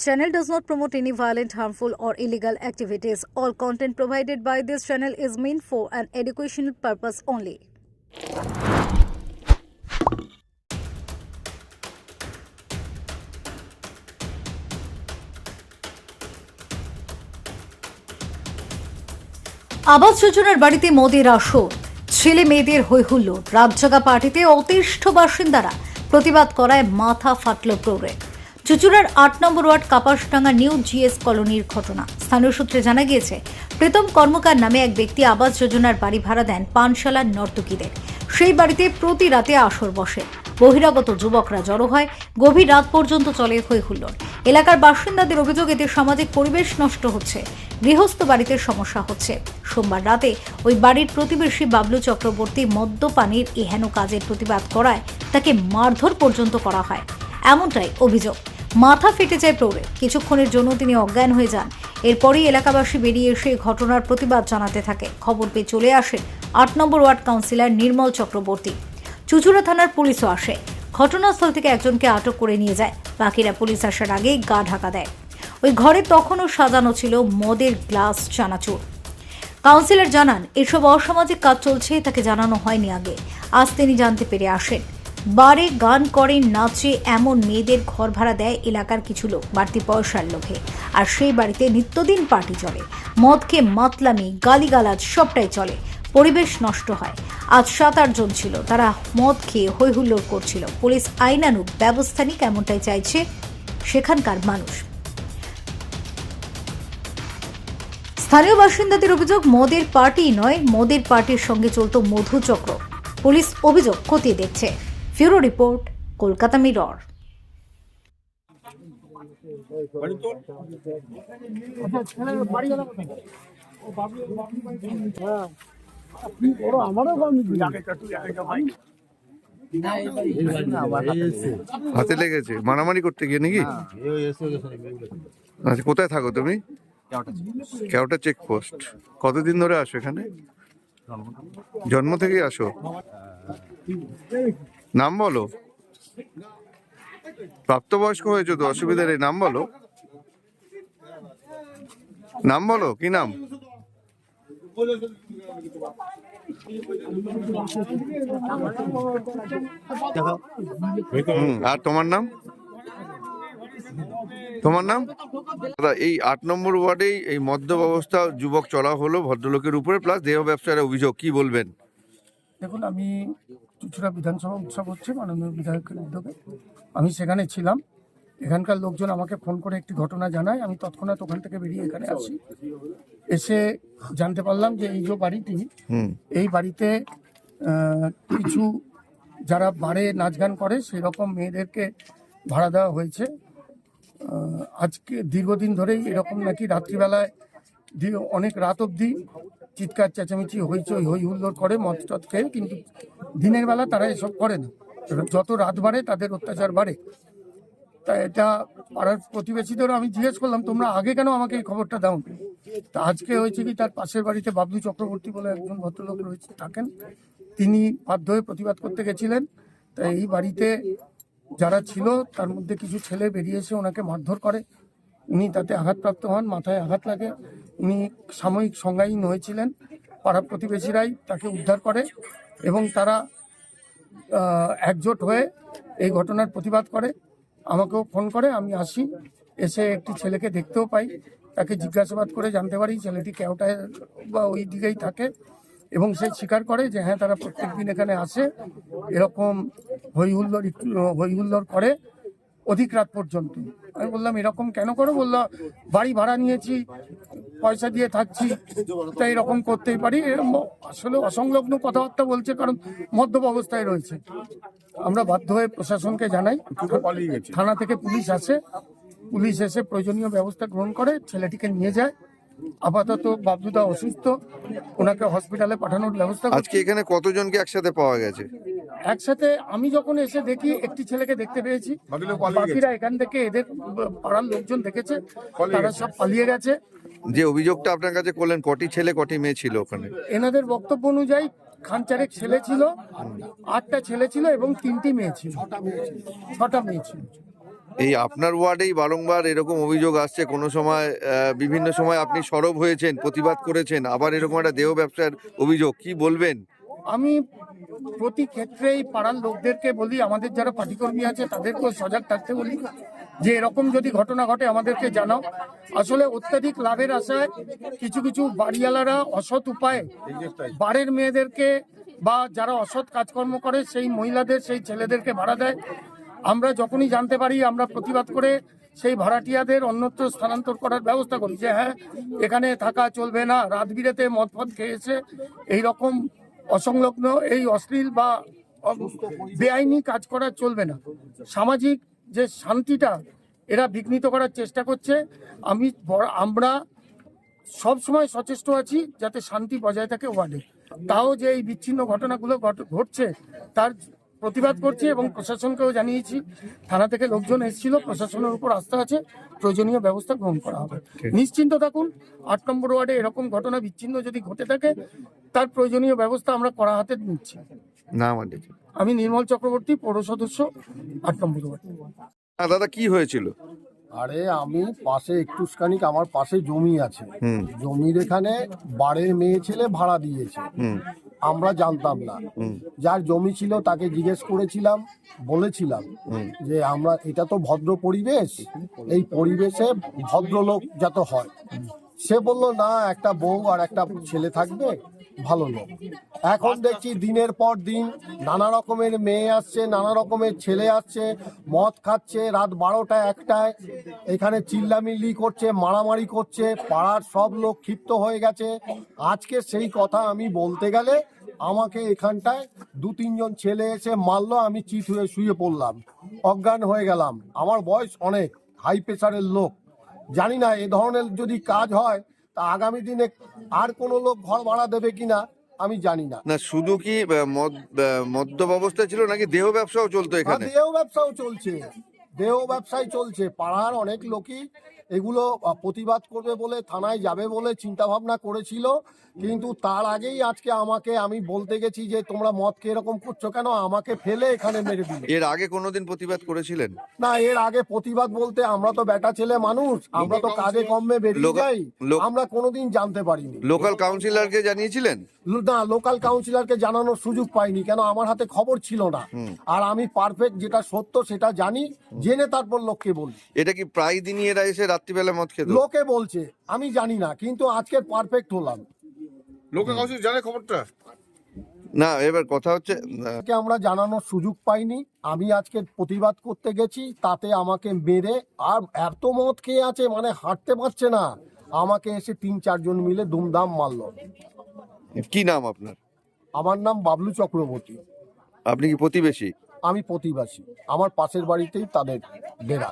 Channel does not promote any violent, harmful, or illegal activities. All content provided by this channel is meant for an educational purpose only. আবাস যোজনার বাড়িতে মোদের আসর ছেলে মেয়েদের হৈহুল্লোড় রাতজাগা পার্টিতে অতিষ্ঠ বাসিন্দারা প্রতিবাদ করায় মাথা ফাটল প্রৌঢ়ে চুচুড়ার আট নম্বর ওয়ার্ড কাপাসডাঙ্গা নিউ জিএস কলোনির ঘটনা। স্থানীয় সূত্রে জানা গিয়েছে, প্রীতম কর্মকার নামে এক ব্যক্তি আবাস যোজনার বাড়ি ভাড়া দেন পানশালার নর্তকীদের। সেই বাড়িতে প্রতি রাতে আসর বসে। বহিরাগত যুবকরা জড়ো হয়, গভীর রাত পর্যন্ত চলে হই হুল্লোড়। এলাকার বাসিন্দাদের অভিযোগ, এতে সামাজিক পরিবেশ নষ্ট হচ্ছে। গৃহস্থ বাড়িতে সমস্যা হচ্ছে। সোমবার রাতে ওই বাড়ির প্রতিবেশী বাবলু চক্রবর্তী মদ্যপানির এহেন কাজের প্রতিবাদ করায় তাকে মারধর পর্যন্ত করা হয়। এমনটাই অভিযোগ। মাথা ফেটে যায় প্রৌঢ়ে কিছুক্ষণের জন্য তিনি অজ্ঞান হয়ে যান। এরপরই এলাকাবাসী বেরিয়ে এসে ঘটনার প্রতিবাদ জানাতে থাকে। খবর পেয়ে চলে আসেন আট নম্বর ওয়ার্ড কাউন্সিলর নির্মল চক্রবর্তী। চুচুড়া থানার পুলিশও আসে। ঘটনাস্থল থেকে একজনকে আটক করে নিয়ে যায়। বাকিরা পুলিশ আসার আগেই গা ঢাকা দেয়। ওই ঘরে তখনও সাজানো ছিল মদের গ্লাস চানাচুর। কাউন্সিলর জানান, এসব অসামাজিক কাজ চলছে, তাকে জানানো হয়নি আগে। আজ তিনি জানতে পেরে আসেন। বারে গান করেন নাচে এমন মেয়েদের ঘর ভাড়া দেয় এলাকার কিছু লোক বাড়তি পয়সার লোভে। আর সেই বাড়িতে নিত্যদিন পার্টি চলে। মদকে মাতলামি, গালিগালাজ সবটাই চলে। পরিবেশ নষ্ট হয়। আজ সাত আটজন ছিল। তারা মদ খেয়ে হৈহুল্লোড় করছিল। পুলিশ আইনানুক ব্যবস্থা নিক এমনটাই চাইছে সেখানকার মানুষ। স্থানীয় বাসিন্দাদের অভিযোগ, মদের পার্টি নয়, মদের পার্টির সঙ্গে চলত মধুচক্র। পুলিশ অভিযোগ খতিয়ে দেখছে। ফিউরো রিপোর্ট কলকাতা মিরর হাতে লেগেছে? মারামারি করতে গিয়ে নাকি? আচ্ছা কোথায় থাকো তুমি? কেওটা চেকপোস্ট কতদিন ধরে আসো এখানে? জন্ম থেকেই আসো? নাম বলো। প্রাপ্তবয়স্ক হয়েছো তো অসুবিধা নেই নাম বলো। নাম বলো কি নাম? আর তোমার নাম? তোমার নাম? দাদা এই আট নম্বর ওয়ার্ডেই এই মদ্য ব্যবস্থা যুবক চলা হলো ভদ্রলোকের উপরে প্লাস দেহ ব্যবসার অভিযোগ কি বলবেন? দেখুন আমি চুচুড়া বিধানসভা উৎসব হচ্ছে মাননীয় বিধায়কের উদ্যোগে। আমি সেখানে ছিলাম। এখানকার লোকজন আমাকে ফোন করে একটি ঘটনা জানায়। আমি তৎক্ষণাৎ ওখান থেকে বেরিয়ে এখানে আসি। এসে জানতে পারলাম যে এই যে বাড়িটি এই বাড়িতে কিছু যারা বারে নাচ গান করে সেই রকম মেয়েদেরকে ভাড়া দেওয়া হয়েছে। আজকে দীর্ঘদিন ধরেই এরকম নাকি রাত্রিবেলায় অনেক রাত অবধি চিৎকার চেঁচামেচি হইচই হই হুল্লোড় করে মদ টদ খেয়ে কিন্তু দিনের বেলা তারা এসব করে না। যত রাত বাড়ে, তাদের অত্যাচার বাড়ে। তা এটা পাড়ার প্রতিবেশীদেরও আমি জিজ্ঞেস করলাম, তোমরা আগে কেন আমাকে এই খবরটা দাও তা আজকে হয়েছে কি, তার পাশের বাড়িতে বাবলু চক্রবর্তী বলে একজন ভদ্রলোক রয়েছে, থাকেন। তিনি বাধ্য হয়ে প্রতিবাদ করতে গেছিলেন। তাই এই বাড়িতে যারা ছিল, তার মধ্যে কিছু ছেলে বেরিয়ে এসে ওনাকে মারধর করে। উনি তাতে আঘাতপ্রাপ্ত হন, মাথায় আঘাত লাগে। উনি সাময়িক সংজ্ঞাহীন হয়েছিলেন। পাড়া প্রতিবেশীরাই তাকে উদ্ধার করে। এবং তারা একজোট হয়ে এই ঘটনার প্রতিবাদ করে, আমাকেও ফোন করে, আমি আসি, এসে একটি ছেলেকে দেখতেও পাই, তাকে জিজ্ঞাসাবাদ করে জানতে পারি ছেলেটি কেওটায় বা ওই দিকেই থাকে এবং সে স্বীকার করে যে হ্যাঁ তারা প্রত্যেক দিন এখানে আসে, এরকম হই হুল্লোড় করে অধিক রাত পর্যন্ত। আমি বললাম, এরকম কেন করো? বলল, বাড়ি ভাড়া নিয়েছি পয়সা দিয়ে থাকছি তাই এরকম করতেই পারি। এরকম আসলে অসংলগ্ন কথাবার্তা বলছে কারণ মদ্যপ অবস্থায় রয়েছে। আমরা বাধ্য হয়ে প্রশাসনকে জানাই থানা থেকে পুলিশ আসে। পুলিশ এসে প্রয়োজনীয় ব্যবস্থা গ্রহণ করে ছেলেটিকে নিয়ে যায়। আপাতত বাবদুদা অসুস্থ ওনাকে হসপিটালে পাঠানোর ব্যবস্থা করছি। আজকে এখানে কতজনকে একসাথে পাওয়া গেছে? একসাথে আমি যখন এসে দেখি একটি ছেলেকে দেখতে পেয়েছি। বাকিরা এখান থেকে এদের পাড়ার লোকজন দেখেছে তারা সব পালিয়ে গেছে। যে অভিযোগটা আপনার কাছে করলেন কটি ছেলে কটি মেয়ে ছিল ওখানে? এনাদের বক্তব্য অনুযায়ী খান চারেক ছেলে ছিল আটটা ছেলে ছিল এবং তিনটি মেয়ে ছিল। ছটা মেয়ে ছিল। এই আপনার ওয়ার্ডেই বারংবার এরকম অভিযোগ আসছে কোনো সময় বিভিন্ন সময় আপনি সরব হয়েছেন প্রতিবাদ করেছেন আবার এরকম একটা দেহ ব্যবসার অভিযোগ কি বলবেন? আমি প্রতি ক্ষেত্রেই পাড়ার লোকদেরকে বলি, আমাদের যারা পার্টিকর্মী আছে তাদেরকেও সজাগ থাকতে বলি, যে এরকম যদি ঘটনা ঘটে আমাদেরকে জানাও। আসলে অত্যাধিক লাভের আশায় কিছু কিছু বাড়িওয়ালারা অসৎ উপায়ে বাড়ির মেয়েদেরকে বা যারা অসৎ কাজকর্ম করে, সেই মহিলাদের, সেই ছেলেদেরকে ভাড়া দেয়। আমরা যখনই জানতে পারি, আমরা প্রতিবাদ করে সেই ভাড়াটিয়াদের অন্যত্র স্থানান্তর করার ব্যবস্থা করি যে হ্যাঁ এখানে থাকা চলবে না, রাত বিরেতে মদ ফদ খেয়েছে, এইরকম অসংলগ্ন, এই অশ্লীল বা বেআইনি কাজ করা চলবে না। সামাজিক যে শান্তিটা, এরা বিঘ্নিত করার চেষ্টা করছে। আমি আমরা সব সময় সচেষ্ট আছি যাতে শান্তি বজায় থাকে ওয়ার্ডে। তাও যে এই বিচ্ছিন্ন ঘটনাগুলো ঘট- ঘটছে, তার প্রতিবাদ করছি এবং প্রশাসনকেও জানিয়েছি থানা থেকে লোকজন এসেছিল প্রশাসনের উপর আস্থা আছে প্রয়োজনীয় ব্যবস্থা গ্রহণ করা হবে। নিশ্চিন্ত থাকুন আট নম্বর ওয়ার্ডে এরকম ঘটনা বিচ্ছিন্ন যদি ঘটে থাকে তার প্রয়োজনীয় ব্যবস্থা আমরা করা হাতে নিচ্ছি। আমি নির্মল চক্রবর্তী পৌর সদস্য আট নম্বর ওয়ার্ড। দাদা কি হয়েছিল? আরে আমি পাশে একটুখানিক আমার পাশে জমি আছে। জমির এখানে বাড়ির মেয়ে ছেলে ভাড়া দিয়েছে। হুম। আমরা জানতাম না। যার জমি ছিল তাকে জিজ্ঞেস করেছিলাম বলেছিলাম যে আমরা এটা তো ভদ্র পরিবেশ। এই পরিবেশে ভদ্রলোক যত হয়। সে বলল না একটা বউ আর একটা ছেলে থাকবে। ভালো লোক। এখন দেখছি দিনের পর দিন নানা রকমের মেয়ে আসছে নানা রকমের ছেলে আসছে মদ খাচ্ছে রাত বারোটা একটায়। এখানে চিল্লামিল্লি করছে মারামারি করছে পাড়ার সব লোক ক্ষিপ্ত হয়ে গেছে। আজকে সেই কথা আমি বলতে গেলে আমাকে এখানটায় দু তিনজন ছেলে এসে মারলো আমি চিত হয়ে শুয়ে পড়লাম। অজ্ঞান হয়ে গেলাম। আমার বয়স অনেক হাই প্রেশারের লোক। জানি না এ ধরনের যদি কাজ হয় তা আগামী দিনে আর কোন লোক ঘর ভাড়া দেবে কিনা আমি জানি না। না শুধু কি মদ্যপ অবস্থা ছিল নাকি দেহ ব্যবসাও চলতো এখানে? দেহ ব্যবসাও চলছে। দেহ ব্যবসায় চলছে। পাড়ার অনেক লোকই এগুলো প্রতিবাদ করবে বলে থানায় যাবে বলে চিন্তা ভাবনা করেছিল। কিন্তু তার আগেই আজকে আমাকে আমি বলতে গেছি যে তোমরা মদ কে এরকম করছ কেন? আমাকে ফেলে এখানে মেরে দিল। এর আগে কোনোদিন প্রতিবাদ করেছিলেন? না এর আগে প্রতিবাদ বলতে আমরা তো বেটা ছেলে মানুষ আমরা তো কাজে কমে বেরিয়ে যাই আমরা কোনোদিন জানতে পারিনি। লোকাল কাউন্সিলরকে জানিয়েছিলেন? না লোকাল কাউন্সিলরকে জানানোর সুযোগ পাইনি কেন আমার হাতে খবর ছিল না। আর আমি পারফেক্ট যেটা সত্য সেটা জানি জেনে তারপর লোককে বলি। এটা কি প্রায় দিনই এরা এসে রাত্রিবেলা মদ খেত লোকে বলছে আমি জানি না কিন্তু আজকে পারফেক্ট হলাম। লোকে কাউকে জানে খবরটা? না এবার কথা হচ্ছে আমরা জানানোর সুযোগ পাইনি। আমি আজকে প্রতিবাদ করতে গেছি তাতে আমাকে মেরে আর এত মদ খেয়ে আছে মানে হাঁটতে পারছে না। আমাকে এসে তিন চারজন মিলে দুমদাম মারলো। কি নাম আপনার? আমার নাম বাবলু চক্রবর্তী। আপনি কি প্রতিবেশী? আমি প্রতিবাসী। আমার পাশের বাড়িতেই তাদের ডেরা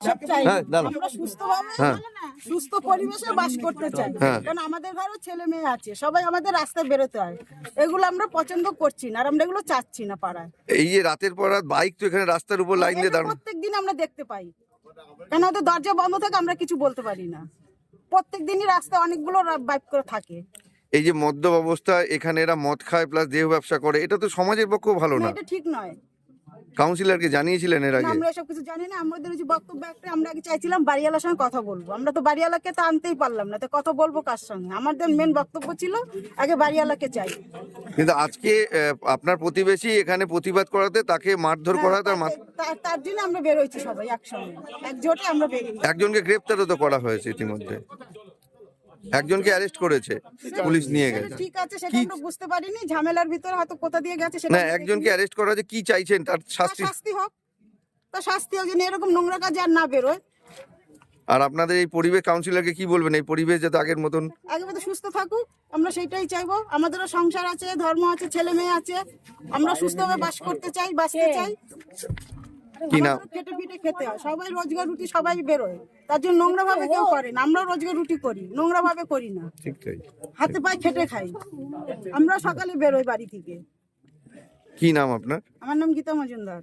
হ্যাঁ, দাঁড়াও। আমরা সুস্থভাবে হ্যাঁ। সুস্থ পরিবেশে বাস করতে চাই। হ্যাঁ। কারণ আমাদের ঘরেও ছেলে মেয়ে আছে সবাই আমাদের রাস্তায় বেরোতে হয়। এগুলো আমরা পছন্দ করছি না আর আমরা এগুলো চাচ্ছি না পাড়ায়। এই যে রাতের পর রাত বাইক তো এখানে রাস্তার উপর লাইন দিয়ে দাঁড়ানো। প্রত্যেক দিন আমরা দেখতে পাই। কেন ওদের দরজা বন্ধ থাকে আমরা কিছু বলতে পারি না। প্রত্যেক দিনই রাস্তায় অনেকগুলো বাইক করে থাকে। এই যে মদ্যপ অবস্থা এখানে এরা মদ খায় প্লাস দেহ ব্যবসা করে এটা তো সমাজের পক্ষে ভালো না। এটা ঠিক নয়। কাউন্সিলরকে জানিয়েছিলেন এর আগে? আমরা এসব কিছু জানি না। আমাদের ওই যে বক্তব্য একটা আমরা আগে চাইছিলাম বাড়িওয়ালার সঙ্গে কথা বলব। আমরা তো বাড়িওয়ালাকে তো আনতেই পারলাম না তো কথা বলব কার সঙ্গে? আমাদের মেন বক্তব্য ছিল আগে বাড়িওয়ালাকে চাই। কিন্তু আজকে আহ, আপনার প্রতিবেশী এখানে প্রতিবাদ করাতে তাকে মারধর করা তার মাথা তার তার জন্য আমরা বেরোইছি সবাই একসঙ্গে। একজোটে আমরা বেরিয়েছি। একজনকে গ্রেপ্তারও তো করা হয়েছে ইতিমধ্যে। একজনকে অ্যারেস্ট করেছে পুলিশ নিয়ে গেছে। ঠিক আছে সেটা আমরা বুঝতে পারিনি ঝামেলার ভিতরে হয়তো কোথা দিয়ে গেছে সেটা না একজনকে। অ্যারেস্ট করা হয়েছে কি চাইছেন তার শাস্তি শাস্তি হোক তার শাস্তি হোক যেন এরকম নোংরা কাজ আর না বেরোয়। আর আপনাদের এই পরিবেশ কাউন্সিলরকে কি বলবেন? এই পরিবেশ যাতে আগের মতন একেবারে সুস্থ থাকুক আমরা সেটাই চাইব। আমাদেরও সংসার আছে ধর্ম আছে ছেলে মেয়ে আছে। আমরা সুস্থভাবে বাস করতে চাই বাঁচতে চাই। কি নাম? খেটে পিটে খেতে হয়। সবাই রোজগার রুটি সবাই বেরোয়। তার জন্য নোংরা ভাবে কেউ করে না। আমরাও রোজগার রুটি করি। নোংরা ভাবে করি না। ঠিক তাই। হাতে পায়ে খেটে খাই। আমরা সকালে বেরোই বাড়ি থেকে। কি নাম আপনার? আমার নাম গীতা মজুমদার।